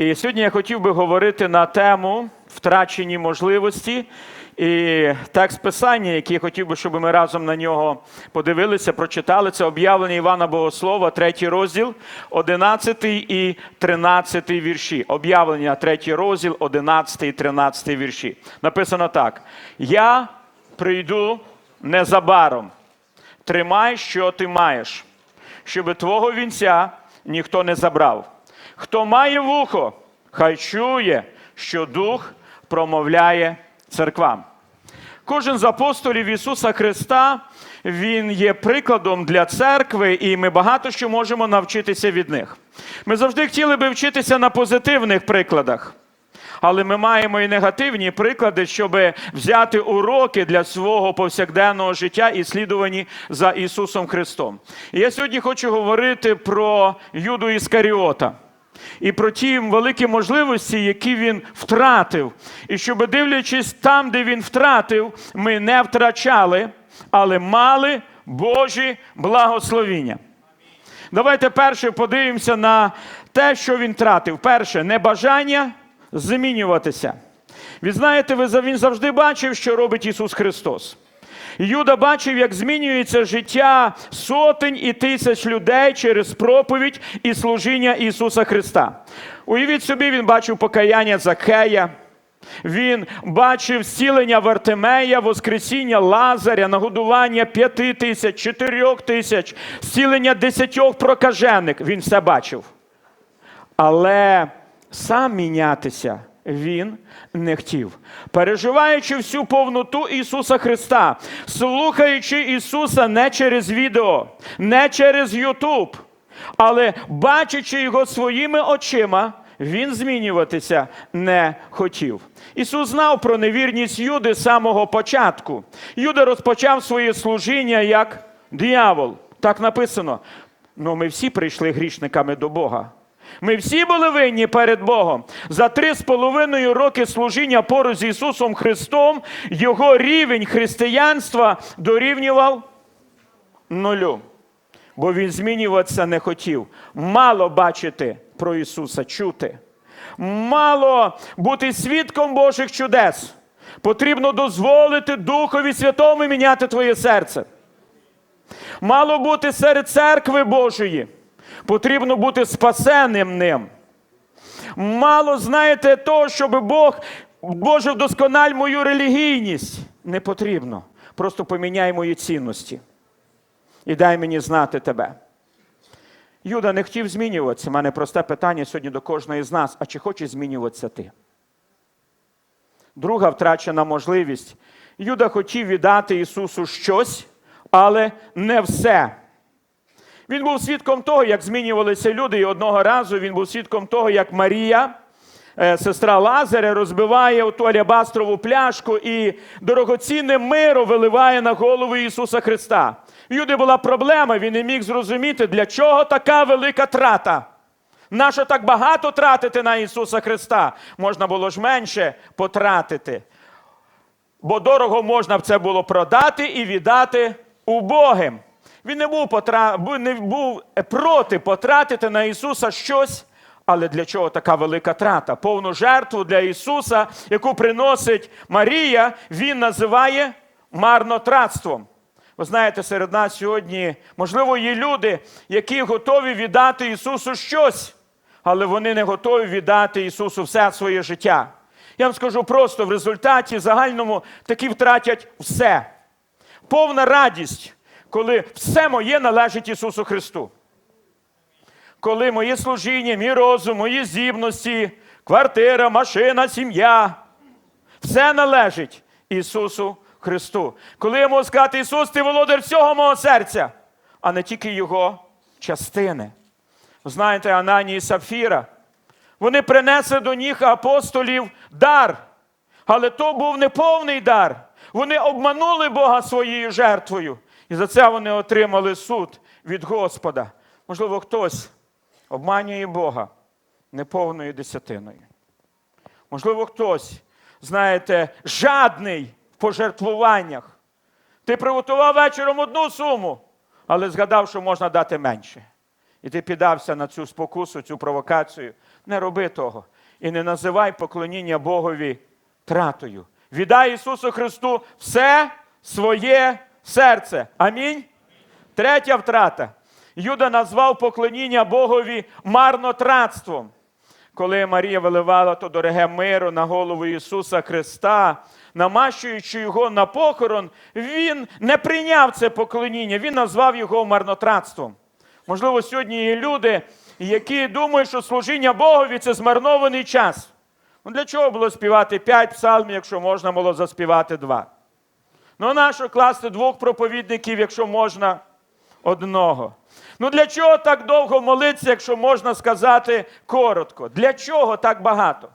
І сьогодні я хотів би говорити на тему втрачені можливості. І текст писання, який я хотів би, щоб ми разом на нього подивилися, прочитали, це об'явлення Івана Богослова, третій розділ, 11 і 13 вірші. Об'явлення, третій розділ, 11 і 13 вірші. Написано так: Я прийду незабаром. Тримай, що ти маєш, щоб твого вінця ніхто не забрав. Хто має вухо, хай чує, що Дух промовляє церквам. Кожен з апостолів Ісуса Христа він є прикладом для церкви, і ми багато що можемо навчитися від них. Ми завжди хотіли би вчитися на позитивних прикладах. Але ми маємо і негативні приклади, щоб взяти уроки для свого повсякденного життя і слідувані за Ісусом Христом. І я сьогодні хочу говорити про Юду Іскаріота і про ті великі можливості, які він втратив. І щоб, дивлячись там, де він втратив, ми не втрачали, але мали Божі благословіння. Давайте перше подивимося на те, що він втратив. Перше, небажання змінюватися. Ви знаєте, він завжди бачив, що робить Ісус Христос. Юда бачив, як змінюється життя сотень і тисяч людей через проповідь і служіння Ісуса Христа. Уявіть собі, він бачив покаяння Закея, він бачив зцілення Вартимея, воскресіння Лазаря, нагодування п'яти тисяч, чотирьох тисяч, зцілення десятьох прокажених. Він все бачив. Але сам мінятися він не хотів. Переживаючи всю повноту Ісуса Христа, слухаючи Ісуса не через відео, не через Ютуб, але бачачи Його своїми очима, він змінюватися не хотів. Ісус знав про невірність Юди з самого початку. Юда розпочав своє служіння як диявол. Так написано. Ну, ми всі прийшли грішниками до Бога. Ми всі були винні перед Богом. За три з половиною роки служіння поруч з Ісусом Христом його рівень християнства дорівнював нулю. Бо він змінюватися не хотів. Мало бачити про Ісуса, чути. Мало бути свідком Божих чудес. Потрібно дозволити Духові Святому міняти твоє серце. Мало бути серед церкви Божої. Потрібно бути спасенним ним. Мало знаєте того, щоб Бог, Боже, вдоскональ мою релігійність. Не потрібно. Просто поміняй мої цінності. І дай мені знати тебе. Юда не хотів змінюватися. У мене просте питання сьогодні до кожної з нас: а чи хочеш змінюватися ти? Друга втрачена можливість. Юда хотів віддати Ісусу щось, але не все. Він був свідком того, як змінювалися люди, і одного разу він був свідком того, як Марія, е, сестра Лазаря, розбиває ту алябастрову пляшку і дорогоцінне миро виливає на голову Ісуса Христа. Юди була проблема, він не міг зрозуміти, для чого така велика трата. Нащо так багато тратити на Ісуса Христа? Можна було ж менше потратити. Бо дорого можна б це було продати і віддати убогим. Він не був, потра... не був проти потратити на Ісуса щось, але для чого така велика трата? Повну жертву для Ісуса, яку приносить Марія, Він називає марнотратством. Ви знаєте, серед нас сьогодні, можливо, є люди, які готові віддати Ісусу щось, але вони не готові віддати Ісусу все своє життя. Я вам скажу просто, в результаті загальному такі втратять все. Повна радість, коли все моє належить Ісусу Христу. Коли моє служіння, мій розум, мої здібності, квартира, машина, сім'я, все належить Ісусу Христу. Коли я можу сказати, Ісус, ти володар всього мого серця, а не тільки Його частини. Знаєте, Анані і Сапфіра, вони принесли до них апостолів дар, але то був неповний дар. Вони обманули Бога своєю жертвою. І за це вони отримали суд від Господа. Можливо, хтось обманює Бога неповною десятиною. Можливо, хтось, знаєте, жадний в пожертвуваннях. Ти приготував вечором одну суму, але згадав, що можна дати менше. і ти піддався на цю спокусу, цю провокацію, не роби того. І не називай поклоніння Богові тратою. Віддай Ісусу Христу все своє серце. Амінь. Третя втрата. Юда назвав поклоніння Богові марнотратством. Коли Марія виливала то дороге миру на голову Ісуса Христа, намащуючи його на похорон, він не прийняв це поклоніння, він назвав його марнотратством. Можливо, сьогодні є люди, які думають, що служіння Богові це змарнований час. Ну для чого було співати п'ять псалмів, якщо можна було заспівати два? Ну, нащо класти двох проповідників, якщо можна одного? Ну для чого так довго молитися, якщо можна сказати коротко? Для чого так багато?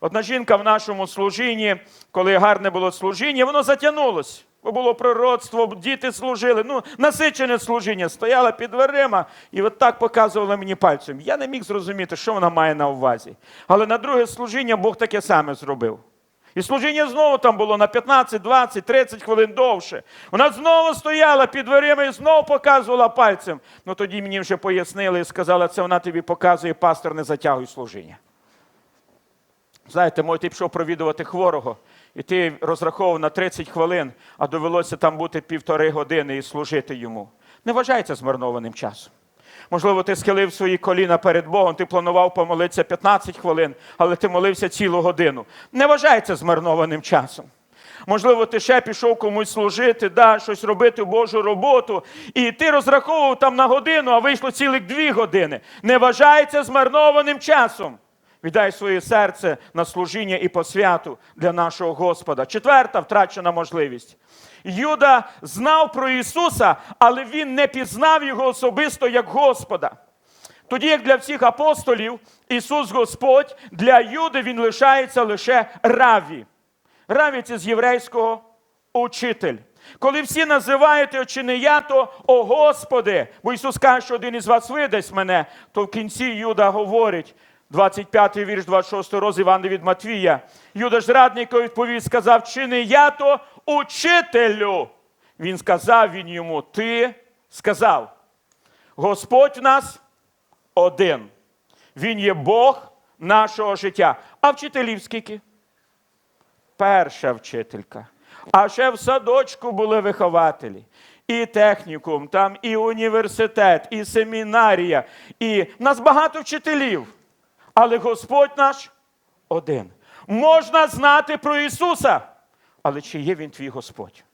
Одна жінка в нашому служінні, коли гарне було служіння, воно затягнулось. Бо було пророцтво, діти служили. Ну, насичене служіння, стояла під дверима і от так показувала мені пальцем. Я не міг зрозуміти, що вона має на увазі. Але на друге служіння Бог таке саме зробив. І служіння знову там було на 15, 20, 30 хвилин довше. Вона знову стояла під дверима і знову показувала пальцем. Ну тоді мені вже пояснили і сказали, це вона тобі показує, пастор, не затягуй служіння. Знаєте, може, ти пішов провідувати хворого, і ти розраховував на 30 хвилин, а довелося там бути півтори години і служити йому. Не вважається змарнованим часом. Можливо, ти схилив свої коліна перед Богом, ти планував помолитися 15 хвилин, але ти молився цілу годину. Не вважається змарнованим часом. Можливо, ти ще пішов комусь служити, да, щось робити Божу роботу, і ти розраховував там на годину, а вийшло цілих дві години. Не вважається змарнованим часом. Віддай своє серце на служіння і посвяту для нашого Господа. Четверта втрачена можливість. Юда знав про Ісуса, але він не пізнав його особисто як Господа. Тоді, як для всіх апостолів, Ісус Господь, для Юди Він лишається лише раві. Раві це з єврейського учитель. Коли всі називають його чи не я, то о Господи, бо Ісус каже, що один із вас видасть мене, то в кінці Юда говорить, 25 вірш, 26 роз Івана від Матвія. Юда ж раднику відповів, сказав, чи не я, то учителю. Він сказав він йому, ти сказав, Господь нас один. Він є Бог нашого життя. А вчителів скільки? Перша вчителька. А ще в садочку були вихователі. І технікум, там і університет, і семінарія. І нас багато вчителів. Але Господь наш один. Можна знати про Ісуса, але чи є Він твій Господь?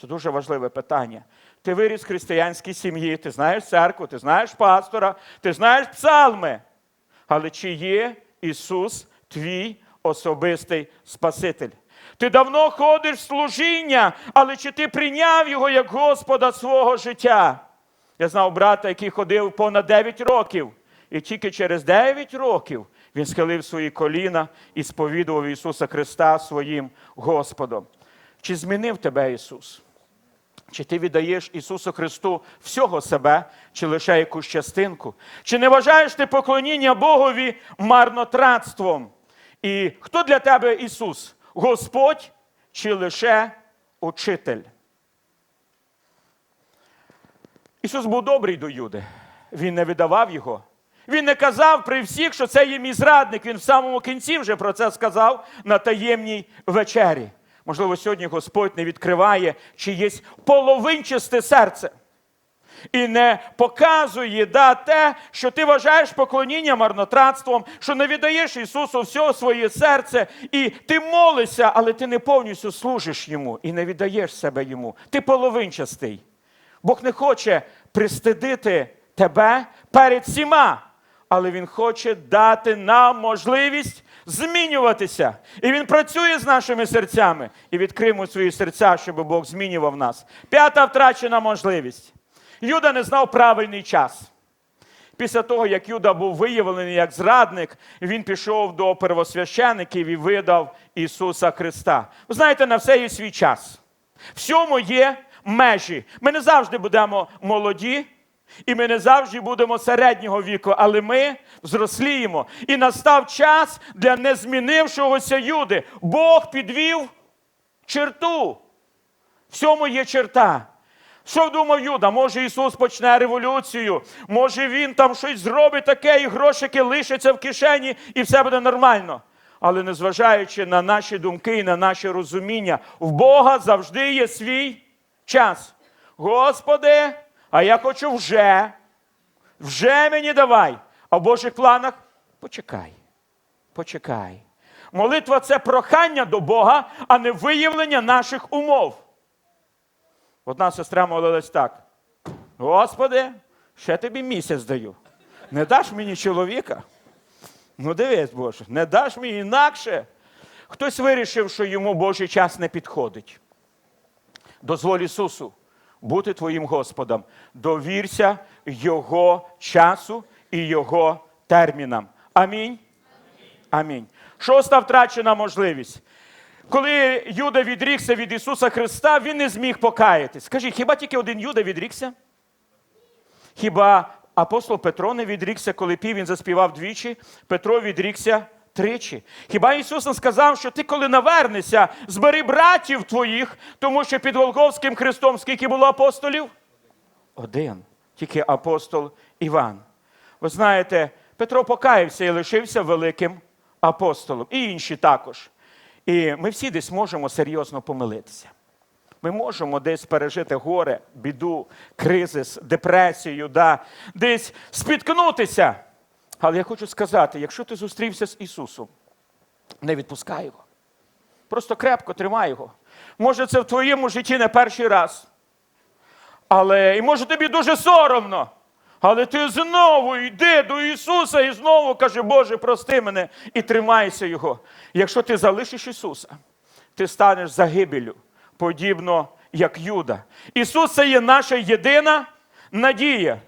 Це дуже важливе питання. Ти виріс в християнській сім'ї, ти знаєш церкву, ти знаєш пастора, ти знаєш псалми. Але чи є Ісус твій особистий Спаситель? Ти давно ходиш в служіння, але чи ти прийняв Його як Господа свого життя? Я знав брата, який ходив понад 9 років, і тільки через 9 років він схилив свої коліна і сповідував Ісуса Христа своїм Господом. Чи змінив тебе Ісус? Чи ти віддаєш Ісусу Христу всього себе, чи лише якусь частинку? Чи не вважаєш ти поклоніння Богові марнотратством? І хто для тебе Ісус? Господь чи лише учитель? Ісус був добрий до Юди. Він не видавав його. Він не казав при всіх, що це є мій зрадник. Він в самому кінці вже про це сказав на таємній вечері. Можливо, сьогодні Господь не відкриває чиєсь половинчасте серце. І не показує да, те, що ти вважаєш поклоніння марнотратством, що не віддаєш Ісусу всього своє серце, і ти молишся, але ти не повністю служиш Йому і не віддаєш себе Йому. Ти половинчастий. Бог не хоче пристидити тебе перед всіма, але Він хоче дати нам можливість змінюватися. І Він працює з нашими серцями і відкриємо свої серця, щоб Бог змінював нас. П'ята втрачена можливість. Юда не знав правильний час. Після того, як Юда був виявлений як зрадник, він пішов до первосвящеників і видав Ісуса Христа. Ви знаєте, на все є свій час. Всьому є межі. Ми не завжди будемо молоді, і ми не завжди будемо середнього віку, але ми зросліємо. І настав час для незмінившогося Юди. Бог підвів черту. Всьому є черта. Що думав Юда? Може Ісус почне революцію, може Він там щось зробить таке, і грошики лишаться в кишені, і все буде нормально. Але незважаючи на наші думки і на наше розуміння, в Бога завжди є свій час. Господи, а я хочу вже, вже мені давай. А в Божих планах почекай, почекай. Молитва це прохання до Бога, а не виявлення наших умов. Одна сестра молилась так: Господи, ще тобі місяць даю. Не даш мені чоловіка? Ну, дивись, Боже, не даш мені інакше. Хтось вирішив, що йому Божий час не підходить. Дозволь Ісусу бути твоїм Господом. Довірся Його часу і Його термінам. Амінь. Амінь. Шоста втрачена можливість. Коли Юда відрікся від Ісуса Христа, він не зміг покаятись. Скажіть, хіба тільки один Юда відрікся? Хіба апостол Петро не відрікся, коли пів він заспівав двічі, Петро відрікся тричі. Хіба Ісус не сказав, що ти, коли навернешся, збери братів твоїх, тому що під Голговським хрестом скільки було апостолів? Один. Тільки апостол Іван. Ви знаєте, Петро покаявся і лишився великим апостолом. І інші також. І ми всі десь можемо серйозно помилитися. Ми можемо десь пережити горе, біду, кризис, депресію, да, десь спіткнутися. Але я хочу сказати: якщо ти зустрівся з Ісусом, не відпускай його. Просто крепко тримай його. Може, це в твоєму житті не перший раз. Але і може тобі дуже соромно. Але ти знову йди до Ісуса і знову каже, Боже, прости мене і тримайся Його. Якщо ти залишиш Ісуса, ти станеш загибелю, подібно як Юда. Ісус це є наша єдина надія.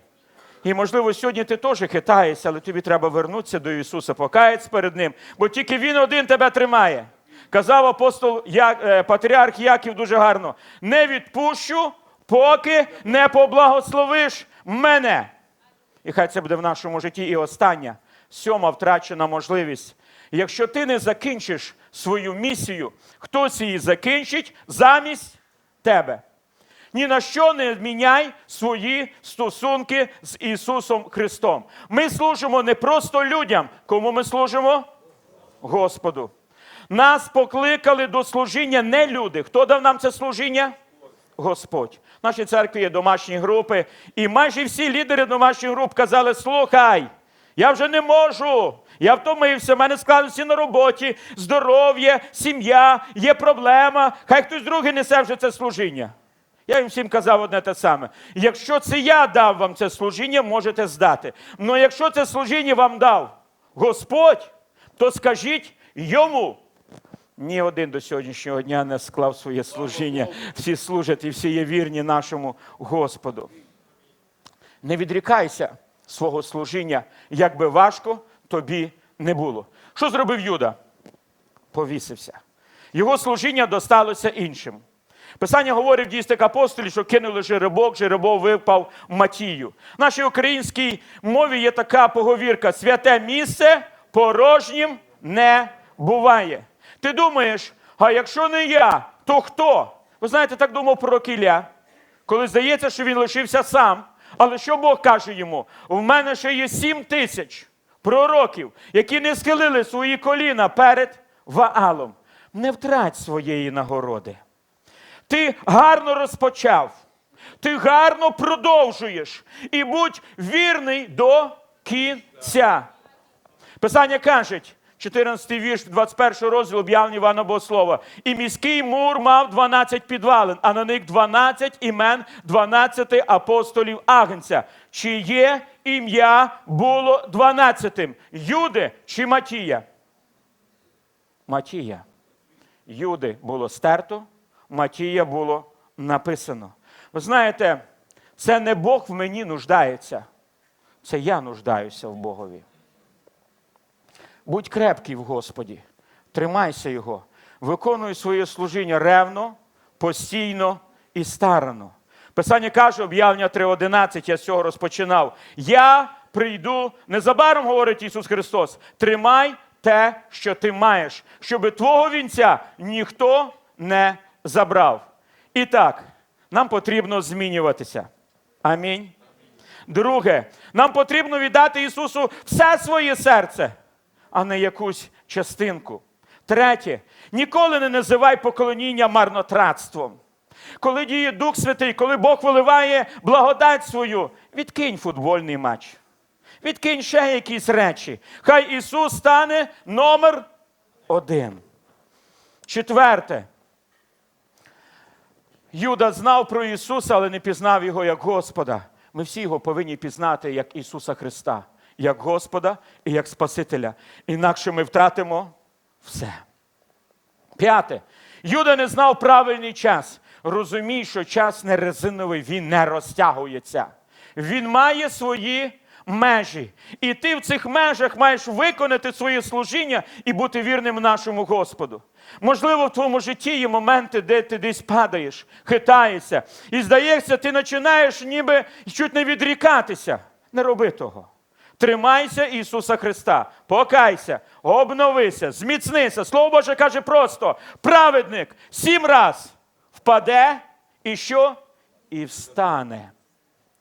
І, можливо, сьогодні ти теж хитаєшся, але тобі треба вернутися до Ісуса, покаятися перед Ним, бо тільки Він один тебе тримає. Казав апостол е, Патріарх Яків дуже гарно: не відпущу, поки не поблагословиш мене. І хай це буде в нашому житті і остання, сьома втрачена можливість. Якщо ти не закінчиш свою місію, хтось її закінчить замість тебе. Ні на що не міняй свої стосунки з Ісусом Христом. Ми служимо не просто людям, кому ми служимо? Господу. Нас покликали до служіння не люди. Хто дав нам це служіння? Господь. В нашій церкві є домашні групи, і майже всі лідери домашніх груп казали: слухай, я вже не можу. Я втомився, в мене складності на роботі, здоров'я, сім'я, є проблема. Хай хтось другий несе вже це служіння. Я їм всім казав одне те саме. Якщо це я дав вам це служіння, можете здати. Але якщо це служіння вам дав Господь, то скажіть йому. Ні один до сьогоднішнього дня не склав своє служіння. Всі служать і всі є вірні нашому Господу. Не відрікайся свого служіння, як би важко тобі не було. Що зробив Юда? Повісився. Його служіння досталося іншим. Писання говорить в дійсних апостолів, що кинули жеребок, жеребок випав Матію. В нашій українській мові є така поговірка: святе місце порожнім не буває. Ти думаєш, а якщо не я, то хто? Ви знаєте, так думав пророк Ілля, коли здається, що він лишився сам. Але що Бог каже йому? В мене ще є сім тисяч пророків, які не схилили свої коліна перед Ваалом. Не втрать своєї нагороди. Ти гарно розпочав, ти гарно продовжуєш і будь вірний до кінця. Писання каже, 14 вірш, 21 розділ об'явлення Івана Богослова. І міський мур мав 12 підвалин, а на них 12 імен 12 апостолів Агнця, чиє ім'я було 12 Юди чи Матія? Матія. Юди було стерто, Матія було написано. Ви знаєте, це не Бог в мені нуждається, це я нуждаюся в Богові. Будь крепкий в Господі, тримайся Його, виконуй своє служіння ревно, постійно і старано. Писання каже, об'явлення 3.11, я з цього розпочинав. Я прийду, незабаром говорить Ісус Христос, тримай те, що ти маєш, щоб твого вінця ніхто не забрав. І так, нам потрібно змінюватися. Амінь. Друге, нам потрібно віддати Ісусу все своє серце, а не якусь частинку. Третє, ніколи не називай поклоніння марнотратством. Коли діє Дух Святий, коли Бог виливає благодать свою, відкинь футбольний матч. Відкинь ще якісь речі. Хай Ісус стане номер один. Четверте. Юда знав про Ісуса, але не пізнав Його як Господа. Ми всі його повинні пізнати як Ісуса Христа, як Господа і як Спасителя. Інакше ми втратимо все. П'яте. Юда не знав правильний час. Розумій, що час не резиновий, він не розтягується. Він має свої межі. І ти в цих межах маєш виконати своє служіння і бути вірним нашому Господу. Можливо, в твоєму житті є моменти, де ти десь падаєш, хитаєшся, і здається, ти починаєш ніби чуть не відрікатися. Не роби того. Тримайся Ісуса Христа, покайся, обновися, зміцнися. Слово Боже каже просто: праведник сім раз впаде і що? І встане.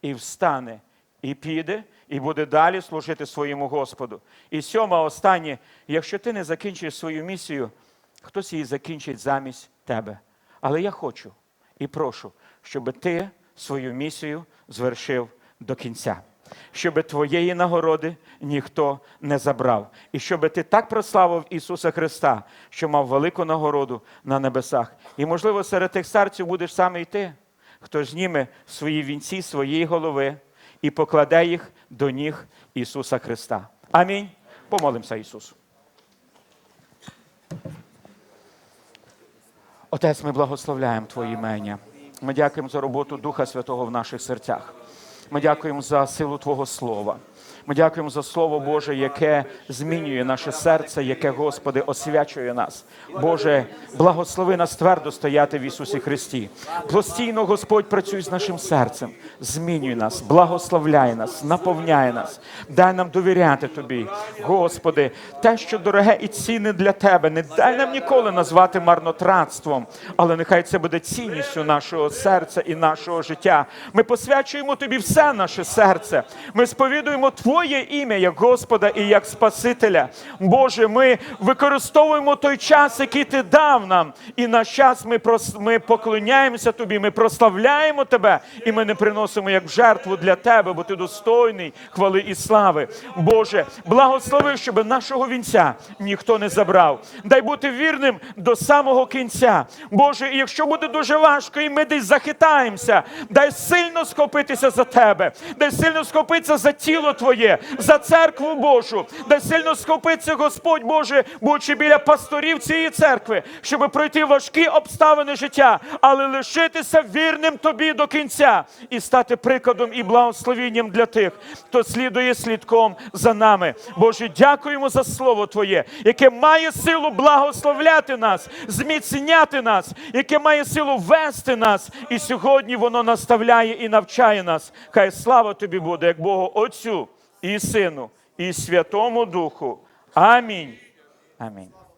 І встане, і піде, і буде далі служити своєму Господу. І сьома, останнє, якщо ти не закінчиш свою місію, хтось її закінчить замість тебе. Але я хочу і прошу, щоб ти свою місію звершив до кінця. Щоб твоєї нагороди ніхто не забрав. І щоб ти так прославив Ісуса Христа, що мав велику нагороду на небесах. І, можливо, серед тих старців будеш саме й ти, хто зніме свої вінці своєї голови і покладе їх до ніг Ісуса Христа. Амінь. Помолимося Ісусу. Отець, ми благословляємо Твоє імення. Ми дякуємо за роботу Духа Святого в наших серцях. Ми дякуємо за силу Твого Слова. Ми дякуємо за Слово Боже, яке змінює наше серце, яке, Господи, освячує нас. Боже, благослови нас твердо стояти в Ісусі Христі. Постійно, Господь, працюй з нашим серцем, змінюй нас, благословляй нас, наповняй нас, дай нам довіряти Тобі. Господи, те, що дороге і цінне для Тебе, не дай нам ніколи назвати марнотратством, але нехай це буде цінністю нашого серця і нашого життя. Ми посвячуємо Тобі все наше серце. Ми сповідуємо Твоє ім'я як Господа і як Спасителя. Боже, ми використовуємо той час, який Ти дав нам, і наш час ми, прос... ми поклоняємося Тобі, ми прославляємо Тебе, і ми не приносимо як жертву для Тебе, бо Ти достойний хвали і слави. Боже, благослови, щоб нашого вінця ніхто не забрав. Дай бути вірним до самого кінця. Боже, і якщо буде дуже важко, і ми десь захитаємося, дай сильно схопитися за Тебе, дай сильно схопитися за тіло Твоє, за церкву Божу, дай сильно схопитися, Господь Боже, будучи біля пасторів цієї церкви, щоб пройти важкі обставини життя, але лишитися вірним Тобі до кінця і стати прикладом і благословенням для тих, хто слідує слідком за нами. Боже, дякуємо за слово Твоє, яке має силу благословляти нас, зміцняти нас, яке має силу вести нас. І сьогодні воно наставляє і навчає нас. Хай слава тобі буде, як Богу Отцю і Сину, і Святому Духу. Амінь. Амінь.